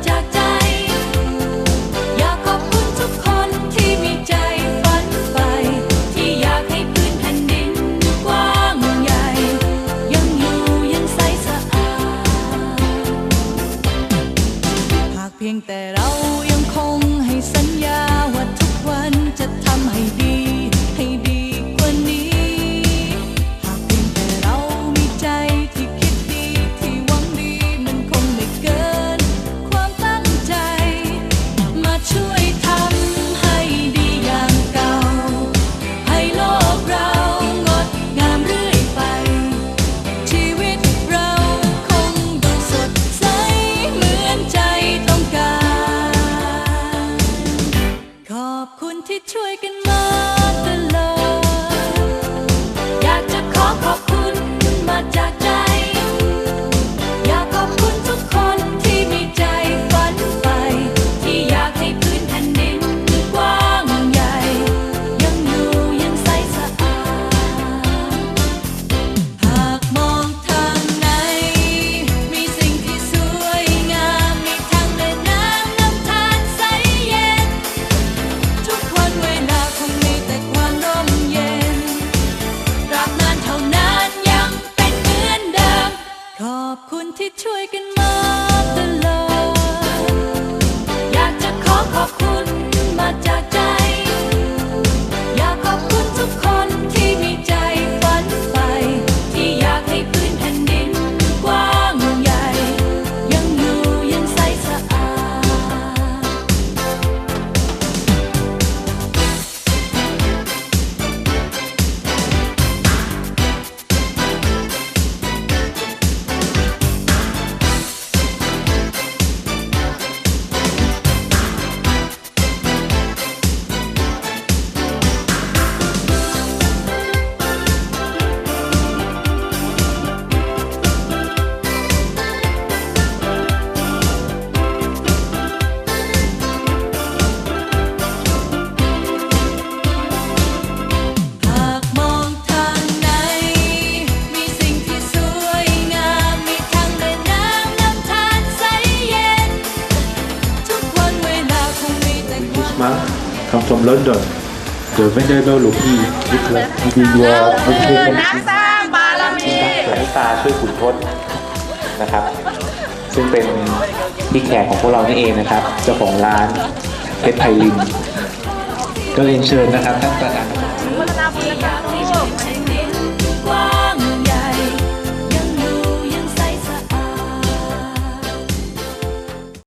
Jack. ที่ช่วยกันมา แต่ความ month come from London. The Venerable Lopi is like giving your คือ education นักสร้างบารมีสวนนิตาช่วยขุนทศนะครับ ซึ่งเป็นพี่แขกของพวกเรานี่เองนะครับ เจ้าของร้านเพชรไพลินก็เรียนเชิญนะครับท่านประธาน